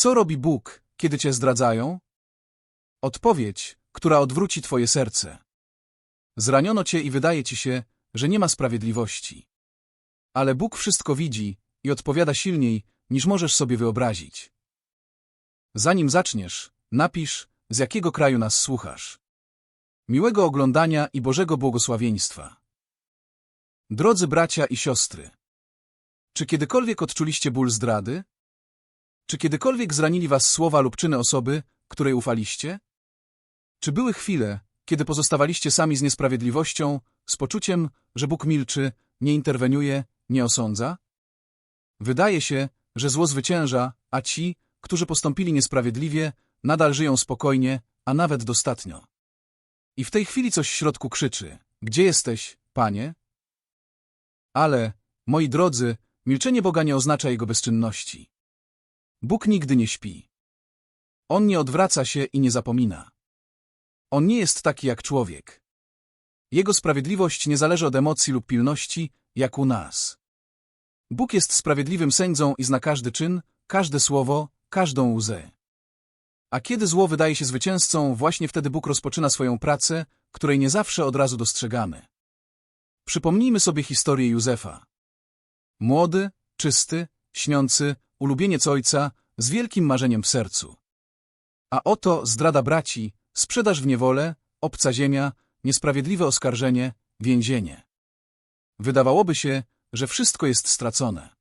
Co robi Bóg, kiedy cię zdradzają? Odpowiedź, która odwróci twoje serce. Zraniono cię i wydaje ci się, że nie ma sprawiedliwości. Ale Bóg wszystko widzi i odpowiada silniej, niż możesz sobie wyobrazić. Zanim zaczniesz, napisz, z jakiego kraju nas słuchasz. Miłego oglądania i Bożego błogosławieństwa. Drodzy bracia i siostry, czy kiedykolwiek odczuliście ból zdrady? Czy kiedykolwiek zranili was słowa lub czyny osoby, której ufaliście? Czy były chwile, kiedy pozostawaliście sami z niesprawiedliwością, z poczuciem, że Bóg milczy, nie interweniuje, nie osądza? Wydaje się, że zło zwycięża, a ci, którzy postąpili niesprawiedliwie, nadal żyją spokojnie, a nawet dostatnio. I w tej chwili coś w środku krzyczy. Gdzie jesteś, panie? Ale, moi drodzy, milczenie Boga nie oznacza Jego bezczynności. Bóg nigdy nie śpi. On nie odwraca się i nie zapomina. On nie jest taki jak człowiek. Jego sprawiedliwość nie zależy od emocji lub pilności, jak u nas. Bóg jest sprawiedliwym sędzą i zna każdy czyn, każde słowo, każdą łzę. A kiedy zło wydaje się zwycięzcą, właśnie wtedy Bóg rozpoczyna swoją pracę, której nie zawsze od razu dostrzegamy. Przypomnijmy sobie historię Józefa. Młody, czysty, śniący, ulubieniec ojca, z wielkim marzeniem w sercu. A oto zdrada braci, sprzedaż w niewolę, obca ziemia, niesprawiedliwe oskarżenie, więzienie. Wydawałoby się, że wszystko jest stracone.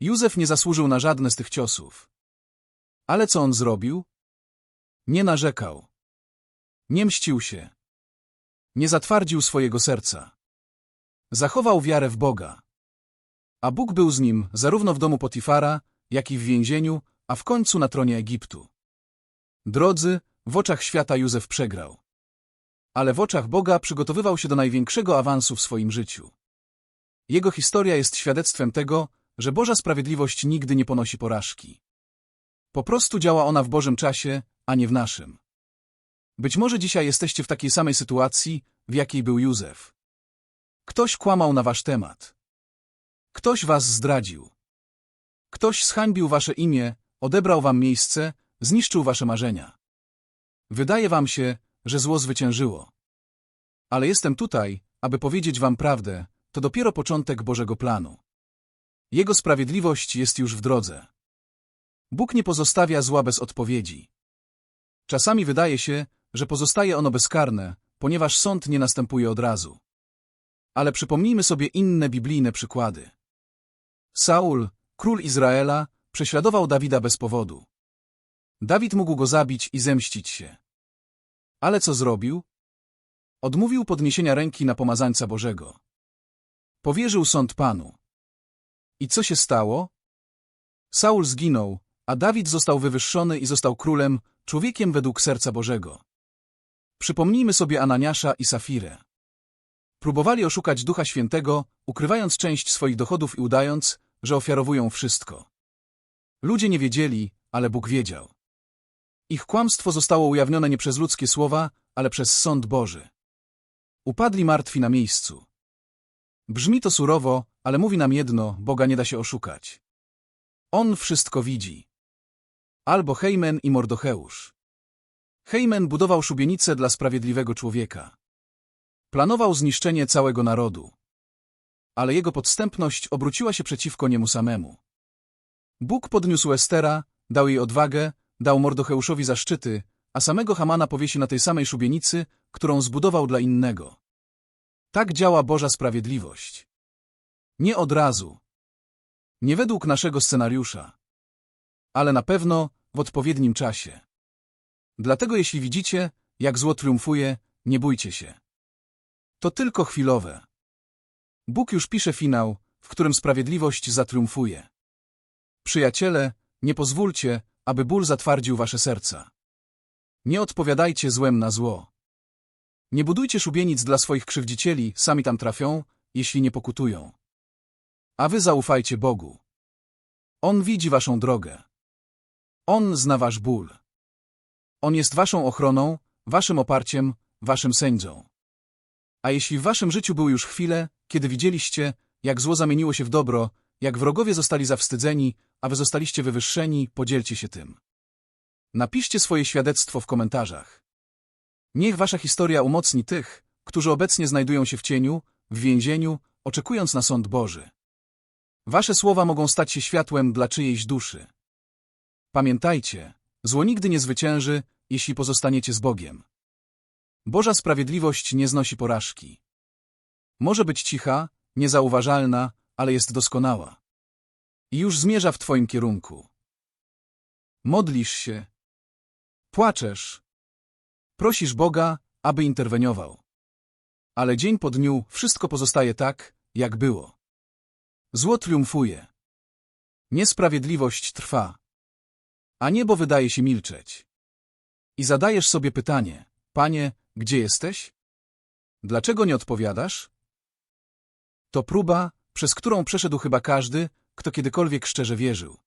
Józef nie zasłużył na żadne z tych ciosów. Ale co on zrobił? Nie narzekał. Nie mścił się. Nie zatwardził swojego serca. Zachował wiarę w Boga. A Bóg był z nim zarówno w domu Potifara, jak i w więzieniu, a w końcu na tronie Egiptu. Drodzy, w oczach świata Józef przegrał. Ale w oczach Boga przygotowywał się do największego awansu w swoim życiu. Jego historia jest świadectwem tego, że Boża sprawiedliwość nigdy nie ponosi porażki. Po prostu działa ona w Bożym czasie, a nie w naszym. Być może dzisiaj jesteście w takiej samej sytuacji, w jakiej był Józef. Ktoś kłamał na wasz temat. Ktoś was zdradził. Ktoś zhańbił wasze imię, odebrał wam miejsce, zniszczył wasze marzenia. Wydaje wam się, że zło zwyciężyło. Ale jestem tutaj, aby powiedzieć wam prawdę, to dopiero początek Bożego planu. Jego sprawiedliwość jest już w drodze. Bóg nie pozostawia zła bez odpowiedzi. Czasami wydaje się, że pozostaje ono bezkarne, ponieważ sąd nie następuje od razu. Ale przypomnijmy sobie inne biblijne przykłady. Saul, król Izraela, prześladował Dawida bez powodu. Dawid mógł go zabić i zemścić się. Ale co zrobił? Odmówił podniesienia ręki na pomazańca Bożego. Powierzył sąd Panu. I co się stało? Saul zginął, a Dawid został wywyższony i został królem, człowiekiem według serca Bożego. Przypomnijmy sobie Ananiasza i Safirę. Próbowali oszukać Ducha Świętego, ukrywając część swoich dochodów i udając, że ofiarowują wszystko. Ludzie nie wiedzieli, ale Bóg wiedział. Ich kłamstwo zostało ujawnione nie przez ludzkie słowa, ale przez sąd Boży. Upadli martwi na miejscu. Brzmi to surowo, ale mówi nam jedno, Boga nie da się oszukać. On wszystko widzi. Albo Hejmen i Mordocheusz. Hejmen budował szubienicę dla sprawiedliwego człowieka. Planował zniszczenie całego narodu. Ale jego podstępność obróciła się przeciwko niemu samemu. Bóg podniósł Estera, dał jej odwagę, dał Mordocheuszowi zaszczyty, a samego Hamana powiesi na tej samej szubienicy, którą zbudował dla innego. Tak działa Boża sprawiedliwość. Nie od razu. Nie według naszego scenariusza. Ale na pewno w odpowiednim czasie. Dlatego jeśli widzicie, jak zło triumfuje, nie bójcie się. To tylko chwilowe. Bóg już pisze finał, w którym sprawiedliwość zatriumfuje. Przyjaciele, nie pozwólcie, aby ból zatwardził wasze serca. Nie odpowiadajcie złem na zło. Nie budujcie szubienic dla swoich krzywdzicieli, sami tam trafią, jeśli nie pokutują. A wy zaufajcie Bogu. On widzi waszą drogę. On zna wasz ból. On jest waszą ochroną, waszym oparciem, waszym sędzią. A jeśli w waszym życiu były już chwile, kiedy widzieliście, jak zło zamieniło się w dobro, jak wrogowie zostali zawstydzeni, a wy zostaliście wywyższeni, podzielcie się tym. Napiszcie swoje świadectwo w komentarzach. Niech wasza historia umocni tych, którzy obecnie znajdują się w cieniu, w więzieniu, oczekując na sąd Boży. Wasze słowa mogą stać się światłem dla czyjejś duszy. Pamiętajcie, zło nigdy nie zwycięży, jeśli pozostaniecie z Bogiem. Boża sprawiedliwość nie znosi porażki. Może być cicha, niezauważalna, ale jest doskonała. I już zmierza w Twoim kierunku. Modlisz się. Płaczesz. Prosisz Boga, aby interweniował. Ale dzień po dniu wszystko pozostaje tak, jak było. Zło triumfuje. Niesprawiedliwość trwa. A niebo wydaje się milczeć. I zadajesz sobie pytanie, Panie, gdzie jesteś? Dlaczego nie odpowiadasz? To próba, przez którą przeszedł chyba każdy, kto kiedykolwiek szczerze wierzył.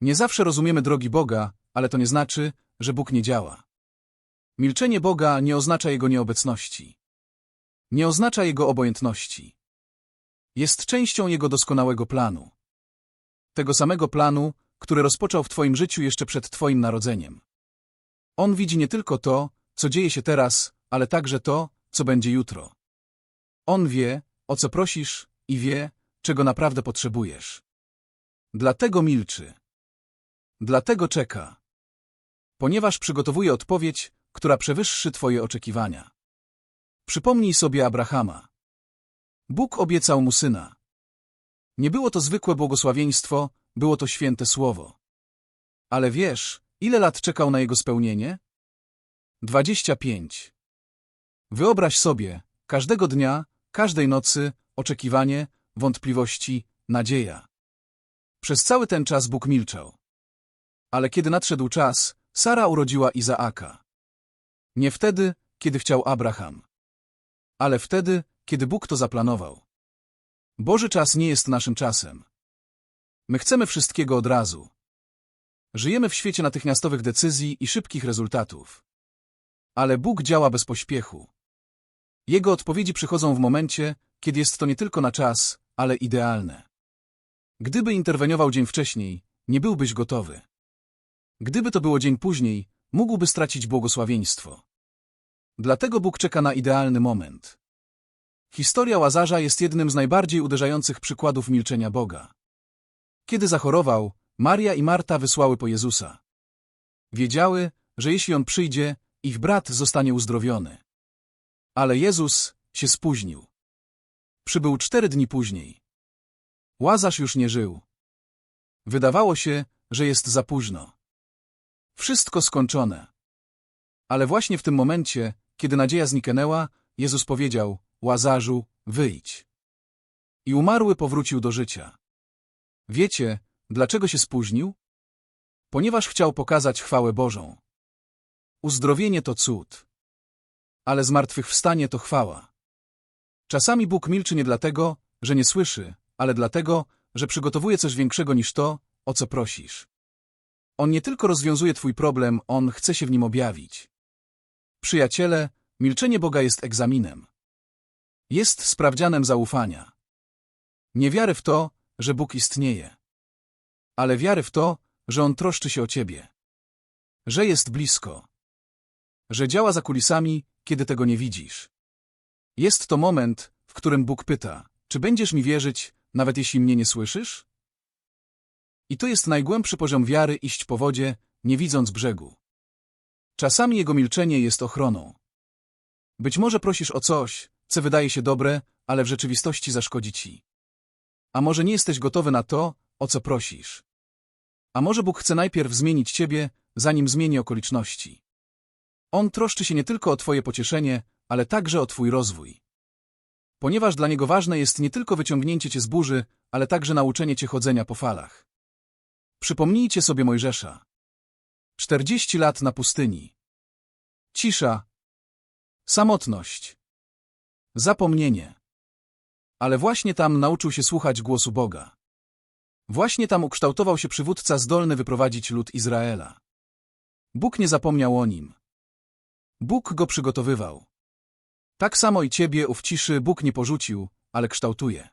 Nie zawsze rozumiemy drogi Boga, ale to nie znaczy, że Bóg nie działa. Milczenie Boga nie oznacza Jego nieobecności. Nie oznacza Jego obojętności. Jest częścią Jego doskonałego planu. Tego samego planu, który rozpoczął w Twoim życiu jeszcze przed Twoim narodzeniem. On widzi nie tylko to, co dzieje się teraz, ale także to, co będzie jutro. On wie, o co prosisz i wie, czego naprawdę potrzebujesz. Dlatego milczy. Dlatego czeka. Ponieważ przygotowuje odpowiedź, która przewyższy Twoje oczekiwania. Przypomnij sobie Abrahama. Bóg obiecał mu syna. Nie było to zwykłe błogosławieństwo, było to święte słowo. Ale wiesz, ile lat czekał na jego spełnienie? Dwadzieścia pięć. Wyobraź sobie, każdego dnia, każdej nocy, oczekiwanie, wątpliwości, nadzieja. Przez cały ten czas Bóg milczał. Ale kiedy nadszedł czas, Sara urodziła Izaaka. Nie wtedy, kiedy chciał Abraham. Ale wtedy, kiedy Bóg to zaplanował. Boży czas nie jest naszym czasem. My chcemy wszystkiego od razu. Żyjemy w świecie natychmiastowych decyzji i szybkich rezultatów. Ale Bóg działa bez pośpiechu. Jego odpowiedzi przychodzą w momencie, kiedy jest to nie tylko na czas, ale idealne. Gdyby interweniował dzień wcześniej, nie byłbyś gotowy. Gdyby to było dzień później, mógłby stracić błogosławieństwo. Dlatego Bóg czeka na idealny moment. Historia Łazarza jest jednym z najbardziej uderzających przykładów milczenia Boga. Kiedy zachorował, Maria i Marta wysłały po Jezusa. Wiedziały, że jeśli on przyjdzie, ich brat zostanie uzdrowiony. Ale Jezus się spóźnił. Przybył cztery dni później. Łazarz już nie żył. Wydawało się, że jest za późno. Wszystko skończone. Ale właśnie w tym momencie, kiedy nadzieja zniknęła, Jezus powiedział, Łazarzu, wyjdź. I umarły powrócił do życia. Wiecie, dlaczego się spóźnił? Ponieważ chciał pokazać chwałę Bożą. Uzdrowienie to cud. Ale zmartwychwstanie to chwała. Czasami Bóg milczy nie dlatego, że nie słyszy, ale dlatego, że przygotowuje coś większego niż to, o co prosisz. On nie tylko rozwiązuje Twój problem, On chce się w nim objawić. Przyjaciele, milczenie Boga jest egzaminem. Jest sprawdzianem zaufania. Nie wiary w to, że Bóg istnieje, ale wiary w to, że On troszczy się o Ciebie, że jest blisko, że działa za kulisami, kiedy tego nie widzisz. Jest to moment, w którym Bóg pyta, czy będziesz mi wierzyć, nawet jeśli mnie nie słyszysz? I to jest najgłębszy poziom wiary iść po wodzie, nie widząc brzegu. Czasami jego milczenie jest ochroną. Być może prosisz o coś, co wydaje się dobre, ale w rzeczywistości zaszkodzi ci. A może nie jesteś gotowy na to, o co prosisz. A może Bóg chce najpierw zmienić ciebie, zanim zmieni okoliczności. On troszczy się nie tylko o twoje pocieszenie, ale także o twój rozwój. Ponieważ dla niego ważne jest nie tylko wyciągnięcie cię z burzy, ale także nauczenie cię chodzenia po falach. Przypomnijcie sobie Mojżesza. Czterdzieści lat na pustyni. Cisza. Samotność. Zapomnienie. Ale właśnie tam nauczył się słuchać głosu Boga. Właśnie tam ukształtował się przywódca zdolny wyprowadzić lud Izraela. Bóg nie zapomniał o nim. Bóg go przygotowywał. Tak samo i ciebie ów ciszy Bóg nie porzucił, ale kształtuje.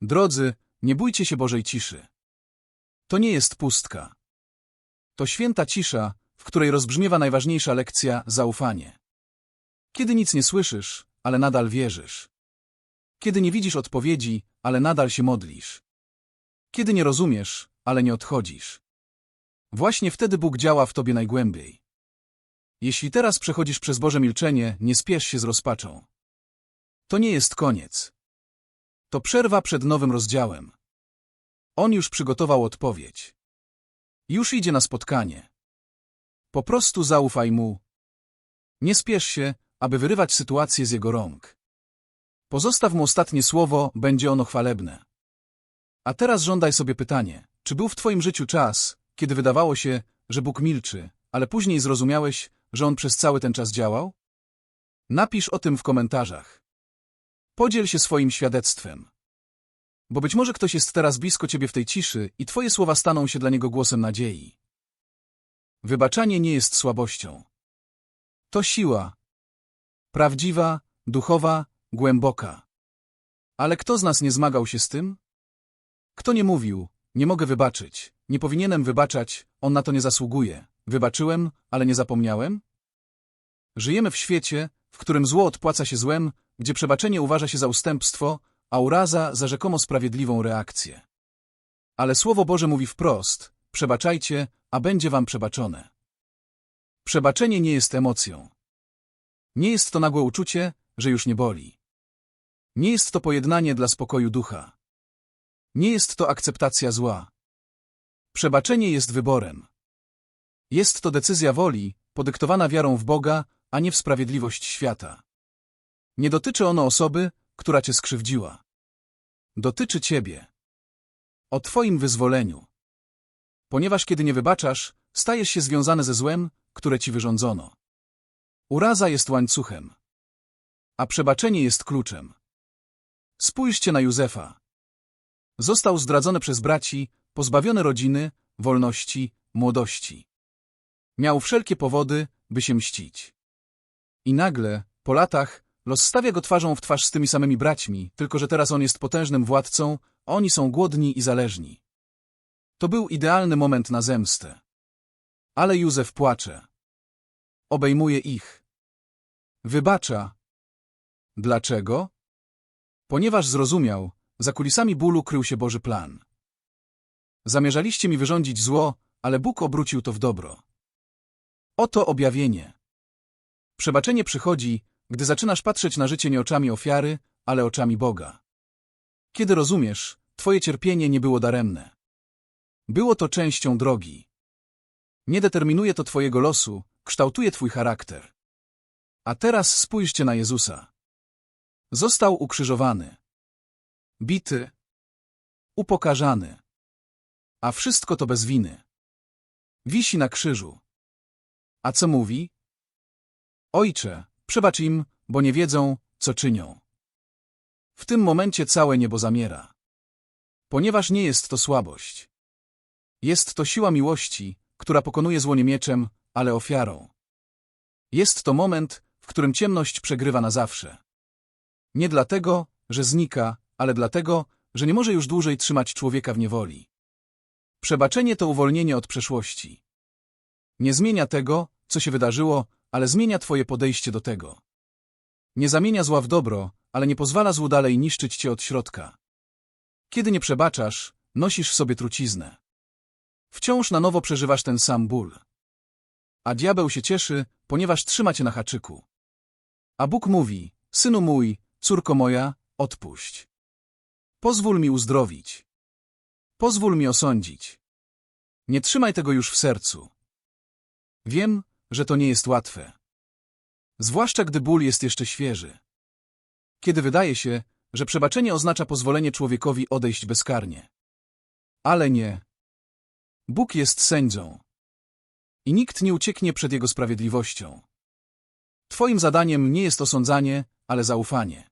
Drodzy, nie bójcie się Bożej ciszy. To nie jest pustka. To święta cisza, w której rozbrzmiewa najważniejsza lekcja zaufanie. Kiedy nic nie słyszysz, ale nadal wierzysz. Kiedy nie widzisz odpowiedzi, ale nadal się modlisz. Kiedy nie rozumiesz, ale nie odchodzisz. Właśnie wtedy Bóg działa w tobie najgłębiej. Jeśli teraz przechodzisz przez Boże milczenie, nie spiesz się z rozpaczą. To nie jest koniec. To przerwa przed nowym rozdziałem. On już przygotował odpowiedź. Już idzie na spotkanie. Po prostu zaufaj mu. Nie spiesz się, aby wyrywać sytuację z jego rąk. Pozostaw mu ostatnie słowo, będzie ono chwalebne. A teraz żądaj sobie pytanie, czy był w twoim życiu czas, kiedy wydawało się, że Bóg milczy, ale później zrozumiałeś, że On przez cały ten czas działał? Napisz o tym w komentarzach. Podziel się swoim świadectwem. Bo być może ktoś jest teraz blisko ciebie w tej ciszy i twoje słowa staną się dla niego głosem nadziei. Wybaczanie nie jest słabością. To siła. Prawdziwa, duchowa, głęboka. Ale kto z nas nie zmagał się z tym? Kto nie mówił, nie mogę wybaczyć, nie powinienem wybaczać, on na to nie zasługuje. Wybaczyłem, ale nie zapomniałem? Żyjemy w świecie, w którym zło odpłaca się złem, gdzie przebaczenie uważa się za ustępstwo, a uraza za rzekomo sprawiedliwą reakcję. Ale Słowo Boże mówi wprost, przebaczajcie, a będzie wam przebaczone. Przebaczenie nie jest emocją. Nie jest to nagłe uczucie, że już nie boli. Nie jest to pojednanie dla spokoju ducha. Nie jest to akceptacja zła. Przebaczenie jest wyborem. Jest to decyzja woli, podyktowana wiarą w Boga, a nie w sprawiedliwość świata. Nie dotyczy ono osoby, która cię skrzywdziła. Dotyczy ciebie. O twoim wyzwoleniu. Ponieważ kiedy nie wybaczasz, stajesz się związany ze złem, które ci wyrządzono. Uraza jest łańcuchem. A przebaczenie jest kluczem. Spójrzcie na Józefa. Został zdradzony przez braci, pozbawiony rodziny, wolności, młodości. Miał wszelkie powody, by się mścić. I nagle, po latach, los stawia go twarzą w twarz z tymi samymi braćmi, tylko że teraz on jest potężnym władcą, oni są głodni i zależni. To był idealny moment na zemstę. Ale Józef płacze. Obejmuje ich. Wybacza. Dlaczego? Ponieważ zrozumiał, za kulisami bólu krył się Boży plan. Zamierzaliście mi wyrządzić zło, ale Bóg obrócił to w dobro. Oto objawienie. Przebaczenie przychodzi, gdy zaczynasz patrzeć na życie nie oczami ofiary, ale oczami Boga. Kiedy rozumiesz, twoje cierpienie nie było daremne. Było to częścią drogi. Nie determinuje to twojego losu, kształtuje twój charakter. A teraz spójrzcie na Jezusa. Został ukrzyżowany. Bity. Upokarzany. A wszystko to bez winy. Wisi na krzyżu. A co mówi? Ojcze, przebacz im, bo nie wiedzą, co czynią. W tym momencie całe niebo zamiera. Ponieważ nie jest to słabość. Jest to siła miłości, która pokonuje zło nie mieczem, ale ofiarą. Jest to moment, w którym ciemność przegrywa na zawsze. Nie dlatego, że znika, ale dlatego, że nie może już dłużej trzymać człowieka w niewoli. Przebaczenie to uwolnienie od przeszłości. Nie zmienia tego, co się wydarzyło, ale zmienia twoje podejście do tego. Nie zamienia zła w dobro, ale nie pozwala złu dalej niszczyć cię od środka. Kiedy nie przebaczasz, nosisz w sobie truciznę. Wciąż na nowo przeżywasz ten sam ból. A diabeł się cieszy, ponieważ trzyma cię na haczyku. A Bóg mówi, synu mój, córko moja, odpuść. Pozwól mi uzdrowić. Pozwól mi osądzić. Nie trzymaj tego już w sercu. Wiem, że to nie jest łatwe. Zwłaszcza gdy ból jest jeszcze świeży. Kiedy wydaje się, że przebaczenie oznacza pozwolenie człowiekowi odejść bezkarnie. Ale nie. Bóg jest sędzią. I nikt nie ucieknie przed Jego sprawiedliwością. Twoim zadaniem nie jest osądzanie, ale zaufanie.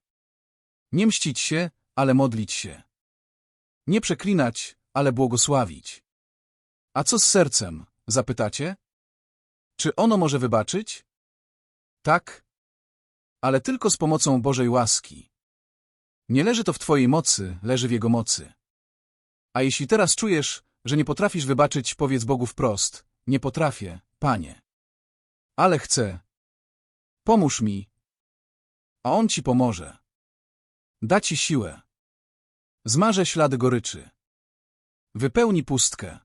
Nie mścić się, ale modlić się. Nie przeklinać, ale błogosławić. A co z sercem, zapytacie? Czy ono może wybaczyć? Tak, ale tylko z pomocą Bożej łaski. Nie leży to w Twojej mocy, leży w Jego mocy. A jeśli teraz czujesz, że nie potrafisz wybaczyć, powiedz Bogu wprost. Nie potrafię, Panie. Ale chcę. Pomóż mi. A On ci pomoże. Da ci siłę. Zmaże ślady goryczy. Wypełni pustkę.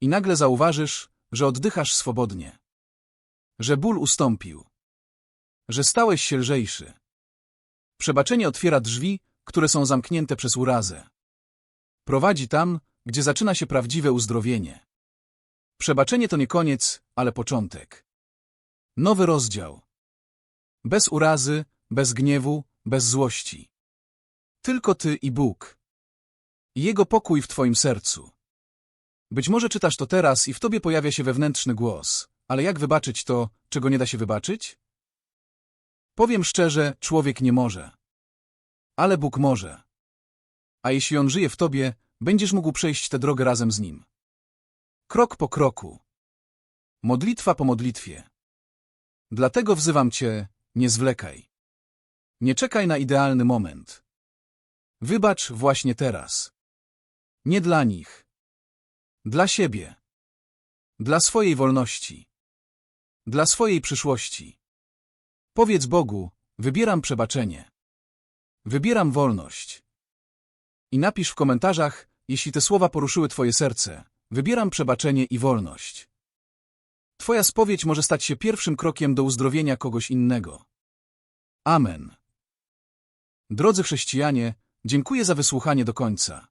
I nagle zauważysz, że oddychasz swobodnie. Że ból ustąpił. Że stałeś się lżejszy. Przebaczenie otwiera drzwi, które są zamknięte przez urazę. Prowadzi tam, gdzie zaczyna się prawdziwe uzdrowienie. Przebaczenie to nie koniec, ale początek. Nowy rozdział. Bez urazy, bez gniewu, bez złości. Tylko ty i Bóg. I Jego pokój w twoim sercu. Być może czytasz to teraz i w tobie pojawia się wewnętrzny głos. Ale jak wybaczyć to, czego nie da się wybaczyć? Powiem szczerze, człowiek nie może. Ale Bóg może. A jeśli On żyje w tobie, będziesz mógł przejść tę drogę razem z Nim. Krok po kroku. Modlitwa po modlitwie. Dlatego wzywam Cię, nie zwlekaj. Nie czekaj na idealny moment. Wybacz właśnie teraz. Nie dla nich. Dla siebie. Dla swojej wolności. Dla swojej przyszłości. Powiedz Bogu, wybieram przebaczenie. Wybieram wolność. I napisz w komentarzach, jeśli te słowa poruszyły Twoje serce. Wybieram przebaczenie i wolność. Twoja spowiedź może stać się pierwszym krokiem do uzdrowienia kogoś innego. Amen. Drodzy chrześcijanie, dziękuję za wysłuchanie do końca.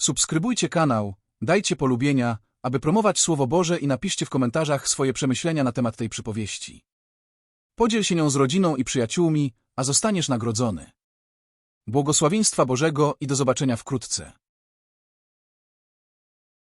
Subskrybujcie kanał, dajcie polubienia, aby promować Słowo Boże i napiszcie w komentarzach swoje przemyślenia na temat tej przypowieści. Podziel się nią z rodziną i przyjaciółmi, a zostaniesz nagrodzony. Błogosławieństwa Bożego i do zobaczenia wkrótce.